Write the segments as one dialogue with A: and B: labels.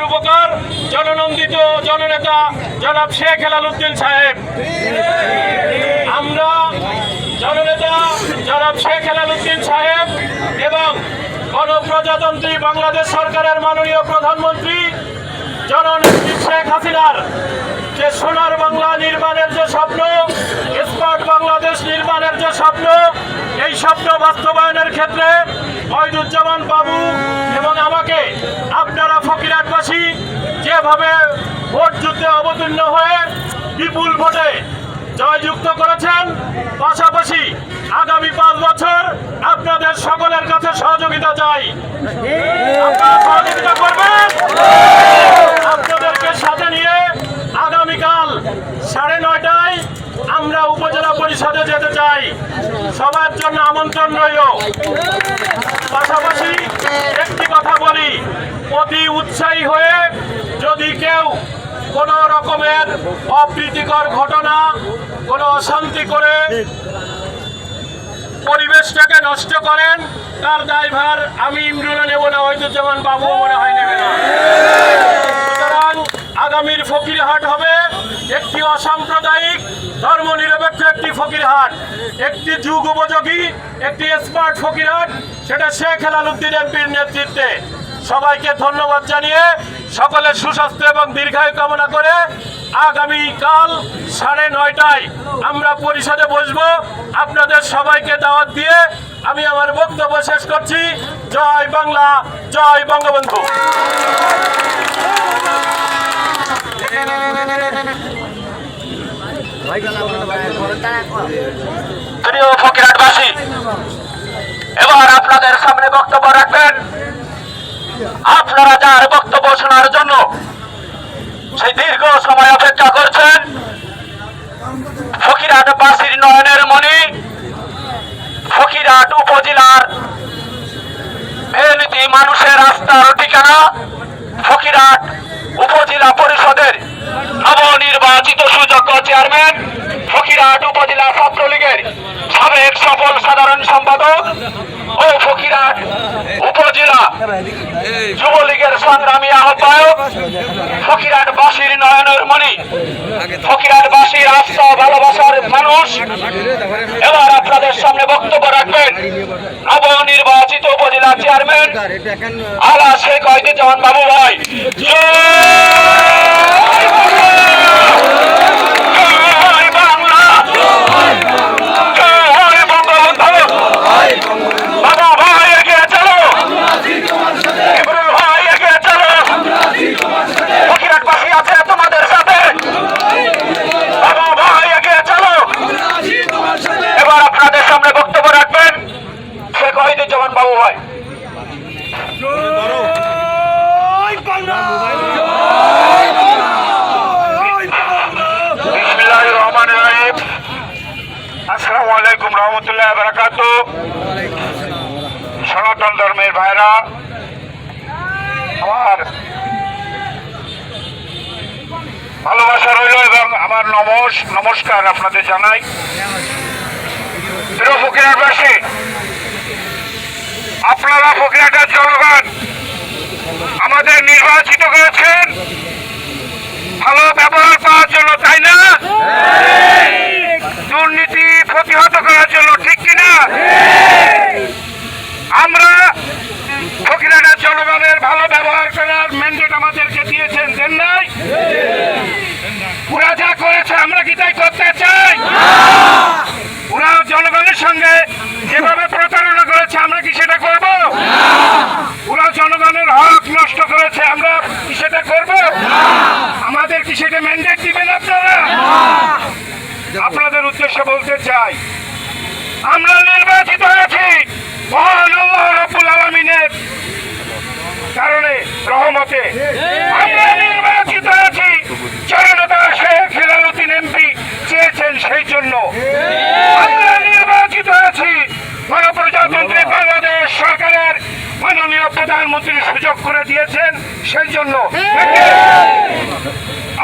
A: জনগণের উপকার, জননন্দিত জননেতা জনাব শেখ হেলাল উদ্দিন সাহেব। আমরা জননেতা জনাব শেখ হেলাল উদ্দিন সাহেব এবং গণপ্রজাতন্ত্রী বাংলাদেশ সরকারের মাননীয় প্রধানমন্ত্রী জননেত্রী শেখ হাসিনার যে সোনার বাংলা নির্মাণের যে স্বপ্ন, স্মার্ট বাংলাদেশ নির্মাণের যে স্বপ্ন, এই স্বপ্ন বাস্তবায়নের ক্ষেত্রে মহিদুজ্জামান বাবু এবং আমাকে, আপনারা ফকিরাটবাসী যেভাবে ভোট যুদ্ধে অবতীর্ণ হয়ে বিপুল ভোটে জয়যুক্ত করেছেন, পাশাপাশি আগামী পাঁচ বছর আপনাদের সকলের কাছে সহযোগিতা চাই। সহযোগিতা করবেন? আপনাদেরকে সাথে নিয়ে আগামীকাল সাড়ে নয়টায় আমরা উপজেলা পরিষদে যেতে চাই। সবার জন্য আমন্ত্রণ রইল। পাশাপাশি একটি কথা বলি, অতি উৎসাহী হয়ে যদি কেউ কোনো রকমের অপ্রীতিকর ঘটনা, কোনো অশান্তি করে পরিবেশটাকে নষ্ট করেন, তার দায়ভার আমি ইমরুলও নেব না ওইদুজ্জামান বাবুও মনে হয় নেবে না। সুতরাং আগামীর ফকিরহাট হবে একটি অসাম্প্রদায়িক ধর্মনিরপেক্ষ একটি ফকিরহাট, একটি যুগ উপযোগী, একটি স্মার্ট ফকিরহাট, সেটা শেখ হেলাল উদ্দিন এমপির নেতৃত্বে। সবাইকে ধন্যবাদ জানিয়ে সকলের সুস্বাস্থ্য এবং দীর্ঘায়ু কামনা করে আগামীকাল সাড়ে নয়টায় আমরা পরিষদে বসবো। আপনাদের সবাইকে দাওয়াত দিয়ে আমি আমার বক্তব্য শেষ করছি। জয় বাংলা, জয় বঙ্গবন্ধু। প্রিয় ফকিরাটবাসী এবার আপনাদের সামনে বক্তব্য রাখবেন। আপনারা যার বক্তব্য শোনার জন্য সেই দীর্ঘ সময় অপেক্ষা করছেন ফকিরহাট বাসির নয়নের মণি ফকিরহাট উপজেলার মেহনতি মানুষের রাস্তার ঠিকানা ফকিরহাট উপজেলা পরিষদের নবনির্বাচিত সুযোগ্য চেয়ারম্যান ফকিরহাট উপজেলা ছাত্রলীগের সাবেক সফল সাধারণ সম্পাদক ও ফকিরহাট উপজেলা যুবলীগের সংগ্রামী আহ্বায়ক ফকিরহাট বাসির নয়নের মণি। ফকিরহাট বাসির আস্থা ভালোবাসার মানুষ। এবার আপনাদের সামনে বক্তব্য রাখবেন। নবনির্বাচিত উপজেলা চেয়ারম্যান আলা শেখ ঐতিহ্যমান বাবু ভাই জয় বাংলা জয় বঙ্গবন্ধু বাবা ভাই এগিয়ে চলো ইমরুল ভাই এগিয়ে চলো ফকিরাটবাসী আছে তোমাদের সাথে বাবা ভাই এগিয়ে চলো এবার আপনাদের সামনে বক্তব্য রাখবেন ঐতিহ্যমান বাবু ভাই। বিসমিল্লাহির আসসালামু আলাইকুম রহমতুল্লাহ বারাকাতু সনাতন ধর্মের ভাইরা আমার ভালোবাসা রইল এবং আমার নমস নমস্কার আপনাদের জানাই। প্রিয় ফকিরাটবাসী আপনারা ফকিরাটার জনগণ, আমাদের নির্বাচিত করেছেন। ভালো ব্যবহার পাওয়ার জন্য, তাই না? দুর্নীতি প্রতিহত করার জন্য, ঠিক কিনা আমরা ফকিরাটার জনগণের ভালো ব্যবহার করার ম্যান্ডেট আমাদেরকে দিয়েছেন, দেন নাই? ওরা যা করেছে, আমরা কি তাই করতে চাই? ওরা জনগণের সঙ্গে যেভাবে প্রতারণা করেছে আমরা কি সেটা করব ওরা জনগণের হক নষ্ট করেছে আমরা কি সেটা করব আমাদের কি সেটা ম্যান্ডেট দিবেন আপনারা আপনাদের উদ্দেশ্যে বলতে চাই, আমরা নির্বাচিত হয়েছি মহান কারণে, রহমতে। আমরা নির্বাচিত হয়েছি জনতা শেখ হেলালুদ্দিন এমপি চেয়েছেন সেই জন্য। আমরা নির্বাচিত হয়েছি গণপ্রজাতন্ত্রী বাংলাদেশ সরকারের মাননীয় প্রধানমন্ত্রী সুযোগ করে দিয়েছেন সেই জন্য।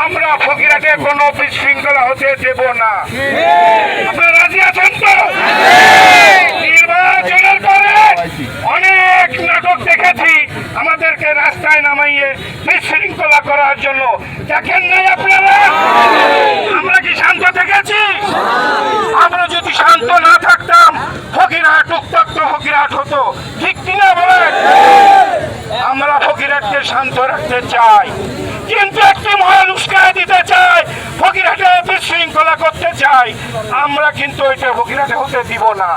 A: আমরা ফকিরাতে কোনো বিশৃঙ্খলা হতে দেব না। রাজি আছেন তো? নির্বাচনের পরে
B: অনেক নাটক দেখেছি, আমাদেরকে রাস্তায় নামাইয়ে বিশৃঙ্খলা করার জন্য। দেখেন নাই আপনারা? আমরা কি শান্ত থেকেছি? আমরা যদি শান্ত বিশৃঙ্খলা করতে চাই আমরা কিন্তু এটা ফকিরহাটে হতে দিব না।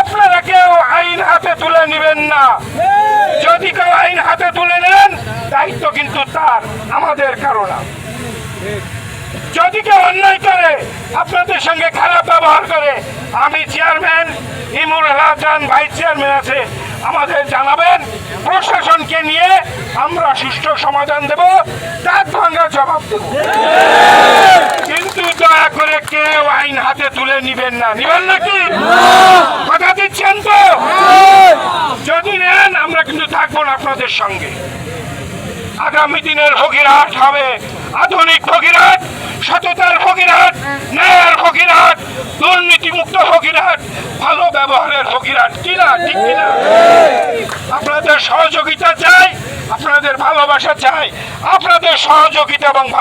B: আপনারা কেউ আইন হাতে তুলে নেবেন না। যদি কেউ আইন হাতে তুলে নেন দায়িত্ব কিন্তু তার আমাদের কারণ যদি কেউ অন্যায় করে আপনাদের সঙ্গে খারাপ ব্যবহার করে আমি চেয়ারম্যান ইমুর হাসান ভাইস চেয়ারম্যান আছে আমাদের জানাবেন প্রশাসনকে নিয়ে আমরা সুষ্ঠু সমাধান দেব, দাঁত ভাঙ্গা জবাব দেব। কিন্তু দয়া করে কেউ আইন হাতে তুলে নিবেন না। নিবেন নাকি? কথা দিচ্ছেন তো? যদি নেন, আমরা কিন্তু থাকব না আপনাদের সঙ্গে। আগামী দিনের ফকিরহাট হবে। আধুনিক ফকিরহাট সততার ফকিরহাট ন্যায়ের ফকিরহাট দুর্নীতিমুক্ত ফকিরহাট ভালো ব্যবহারের ফকিরহাট কিনা ঠিক কিনা আপনাদের সহযোগিতা চাই আপনাদের ভালোবাসা চাই আপনাদের সহযোগিতা এবং ভালো